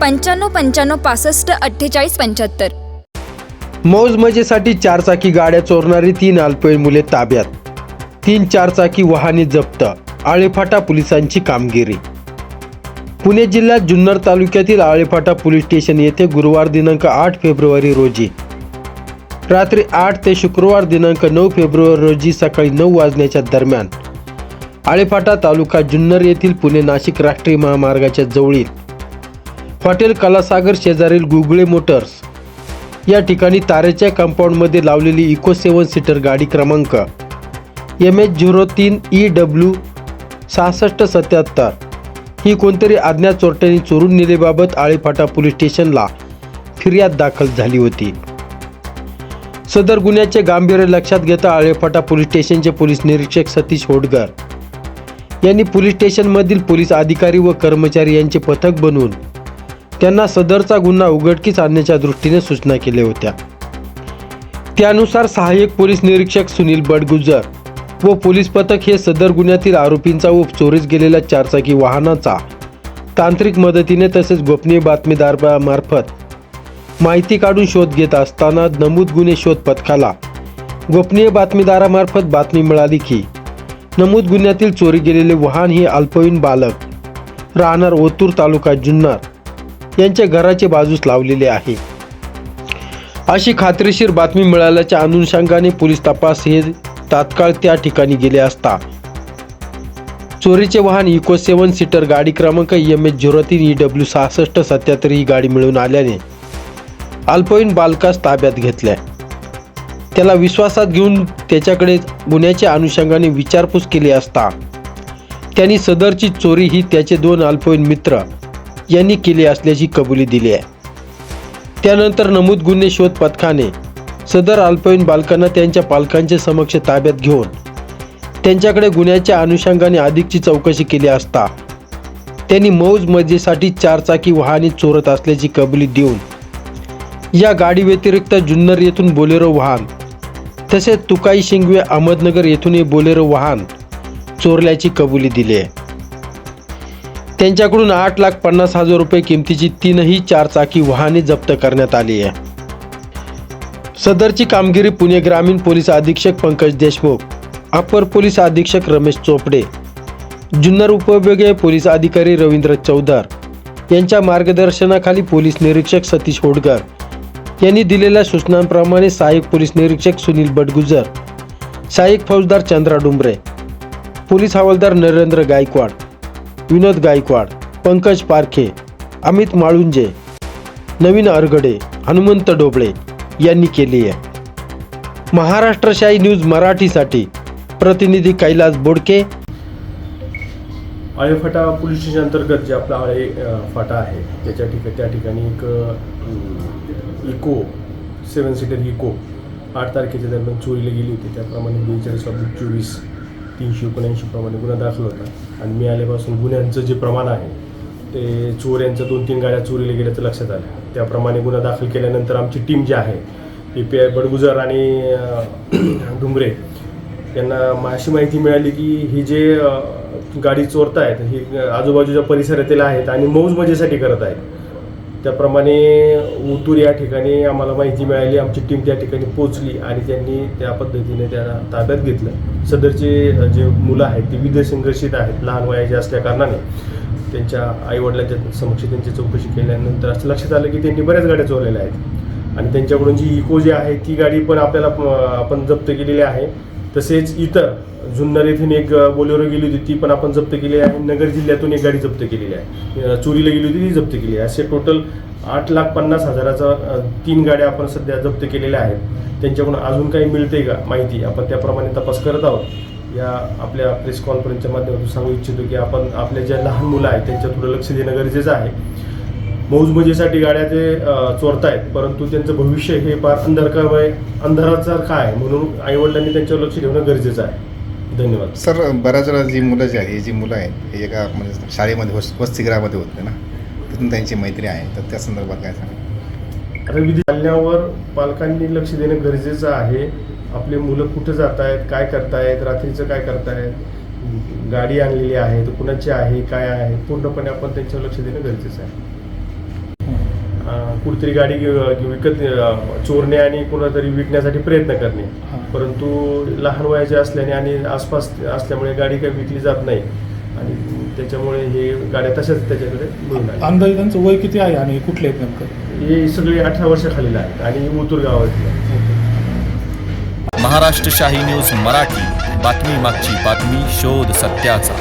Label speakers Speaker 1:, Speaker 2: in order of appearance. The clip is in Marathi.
Speaker 1: पंच्याण्णव पंच्याण्णव पासष्ट अठ्ठेचाळीस पंच्याहत्तर.
Speaker 2: मौजमजेसाठी चारचाकी गाड्या चोरणारी तीन अल्पवयीन मुले ताब्यात. तीन चारचाकी वाहने जप्त आळेफाटा पोलिसांची कामगिरी. पुणे जिल्ह्यात जुन्नर तालुक्यातील आळेफाटा पोलीस स्टेशन येथे गुरुवार दिनांक आठ फेब्रुवारी रोजी रात्री आठ ते शुक्रवार दिनांक नऊ फेब्रुवारी रोजी सकाळी नऊ वाजण्याच्या दरम्यान आळेफाटा तालुका जुन्नर येथील पुणे नाशिक राष्ट्रीय महामार्गाच्या जवळील हॉटेल कलासागर शेजारील गुगळे मोटर्स. या ठिकाणी तारेच्या कंपाऊंडमध्ये लावलेली इको सेवन सीटर गाडी क्रमांक. एम एच झिरो तीन ई डब्ल्यू सहासष्ट सत्याहत्तर. ही कोणतरी अज्ञात चोरट्यांनी चोरून नेल्याबाबत आळेफाटा पोलीस स्टेशनला फिर्याद दाखल झाली होती. सदर गुन्ह्याचे गांभीर्य लक्षात घेता आळेफाटा पोलीस स्टेशनचे पोलीस निरीक्षक सतीश होडगर यांनी पोलीस स्टेशनमधील पोलीस अधिकारी व कर्मचारी यांचे पथक बनवून त्यांना सदरचा गुन्हा उघडकीस आणण्याच्या दृष्टीने सूचना केल्या होत्या. त्यानुसार सहाय्यक पोलीस निरीक्षक सुनील बडगुजर व पोलीस पथक हे सदर गुन्ह्यातील आरोपींचा व चोरीस गेलेल्या चारचाकी वाहनाचा तांत्रिक मदतीने तसेच गोपनीय बातमीदारामार्फत माहिती काढून शोध घेत असताना नमूद गुन्हे शोध पथकाला गोपनीय बातमीदारामार्फत बातमी मिळाली की नमूद गुन्ह्यातील चोरी गेलेले वाहन हे अल्पवयीन बालक राहणार ओतूर तालुका जुन्नर. यांच्या घराचे बाजूस लावलेले आहे. अशी खात्रीशीर बातमी मिळाल्याच्या अनुषंगाने पोलीस तपास हे तात्काळ त्या ठिकाणी गेले असता. चोरीचे वाहन इको सेवन सीटर गाडी क्रमांक एम एच झिरो तीन ई डब्ल्यू सहासष्ट सत्याहत्तर ही गाडी मिळून आल्याने अल्पवयीन बालकास ताब्यात घेतल्या. त्याला विश्वासात घेऊन त्याच्याकडे गुन्ह्याच्या अनुषंगाने विचारपूस केली असता. त्यांनी सदरची चोरी ही त्याचे दोन अल्पवयीन मित्र यांनी केली असल्याची कबुली दिली आहे. त्यानंतर नमूद गुन्हे शोध पथकाने सदर अल्पवयीन बालकांना त्यांच्या पालकांच्या समक्ष ताब्यात घेऊन त्यांच्याकडे गुन्ह्याच्या अनुषंगाने अधिकची चौकशी केली असता त्यांनी मौज मजेसाठी चारचाकी वाहने चोरत असल्याची कबुली देऊन या गाडी व्यतिरिक्त जुन्नर येथून बोलेरो वाहन तसेच तुकाई शिंगवे अहमदनगर येथून हे बोलेरो वाहन चोरल्याची कबुली दिली आहे. त्यांच्याकडून आठ लाख पन्नास हजार रुपये किमतीची तीनही चारचाकी वाहने जप्त करण्यात आली आहे. सदरची कामगिरी पुणे ग्रामीण पोलीस अधीक्षक पंकज देशमुख अपर पोलीस अधीक्षक रमेश चोपडे जुन्नर उपविभागीय पोलीस अधिकारी रवींद्र चौधर यांच्या मार्गदर्शनाखाली पोलीस निरीक्षक सतीश होडकर यांनी दिलेल्या सूचनांप्रमाणे सहाय्यक पोलीस निरीक्षक सुनील बडगुजर सहाय्यक फौजदार चंद्रा डुंबरे पोलीस हवालदार नरेंद्र गायकवाड विनोद गायकवाड पंकज पारखे अमित माळुंजे नवीन अरगडे हनुमंत डोबळे यांनी केली आहे. महाराष्ट्रशाही न्यूज मराठीसाठी प्रतिनिधी कैलास बोडके.
Speaker 3: आळेफाटा पोलीस स्टेशन अंतर्गत जे आपला आळे फाटा आहे त्याच्या ठिकाणी त्या ठिकाणी एक इको सेवन सीटर इको आठ तारखेच्या दरम्यान चोरीला गेली होती. त्याप्रमाणे बेचाळीस चोवीस तीनशे एकोणऐंशी प्रमाणे गुन्हा दाखल होता. आणि मी आल्यापासून गुन्ह्यांचं जे प्रमाण आहे ते चोऱ्यांचं दोन तीन गाड्या चोरीला गेल्याचं लक्षात आलं. त्याप्रमाणे गुन्हा दाखल केल्यानंतर आमची टीम जी आहे ए पी आय बडगुजर आणि डुंबरे यांना अशी माहिती मिळाली की ही जे गाडी गाडी चोरतायत ही आजूबाजूच्या परिसरातील आहेत आणि मौज मजेसाठी करत आहेत. त्याप्रमाणे उतूर या ठिकाणी आम्हाला माहिती मिळाली आमची टीम त्या ठिकाणी पोचली आणि त्यांनी त्या पद्धतीने त्यांना ताब्यात घेतलं. सदरचे जे मुलं आहेत ती विध संघर्षित आहेत लहान वयाचे असल्या कारणाने. त्यांच्या आईवडिलांच्या समक्ष त्यांची चौकशी केल्यानंतर असं लक्षात आलं की त्यांनी बऱ्याच गाड्या चोरलेल्या आहेत. आणि त्यांच्याकडून जी इको जी आहे ती गाडी पण आपल्याला आपण जप्त केलेली आहे. तसेच इतर जुन्नर येथून एक बोलेरो गेली होती ती पण आपण जप्त केली आहे. नगर जिल्ह्यातून एक गाडी जप्त केलेली आहे. चोरीला गेली होती ती जप्त केली आहे. असे टोटल आठ लाख पन्नास हजाराचा तीन गाड्या आपण सध्या जप्त केलेल्या आहेत. त्यांच्याकडून अजून काही मिळते का माहिती आपण त्याप्रमाणे तपास करत आहोत. या आपल्या प्रेस कॉन्फरन्सच्या माध्यमातून सांगू इच्छितो की आपण आपल्या ज्या लहान मुलं आहेत त्यांच्या थोडं लक्ष देणं गरजेचं आहे. मौज मजेसाठी गाड्या ते चोरतायत परंतु त्यांचं भविष्य हे फार अंधकारमय अंधाराचं काय म्हणून आईवडिलांनी त्यांच्यावर लक्ष ठेवणं गरजेचं आहे. धन्यवाद.
Speaker 4: सर बऱ्याच वेळा जी मुलं जी आहे जी मुलं आहेत हे एका म्हणजे शाळेमध्ये वस वसतिगृहामध्ये होते ना तिथून त्यांची मैत्री आहे. तर त्या संदर्भात काय सांगा
Speaker 3: आता विधी चालण्यावर पालकांनी लक्ष देणं गरजेचं आहे. आपले मुलं कुठं जात आहेत काय करतायत रात्रीचं काय करतायत गाडी आणलेली आहे तर कुणाची आहे काय आहे पूर्णपणे आपण त्यांच्यावर लक्ष देणं गरजेचं आहे. कुठेतरी गाडी विकत अं, चोरणे आणि कुणातरी विकण्यासाठी प्रयत्न करणे. परंतु लहान वयाचे असल्याने आणि आसपास असल्यामुळे गाडी काही विकली जात नाही. आणि त्याच्यामुळे हे गाड्या तशाच त्याच्याकडे मिळून आल्या.
Speaker 5: अंदाजे त्यांचं वय किती आहे आणि कुठले आहेत नेमकं?
Speaker 3: हे सगळे अठरा वर्षाखालील आहेत आणि मुतूर गावातले आहेत.
Speaker 6: महाराष्ट्र शाही न्यूज मराठी. बातमी मागची बातमी शोध सत्याचा.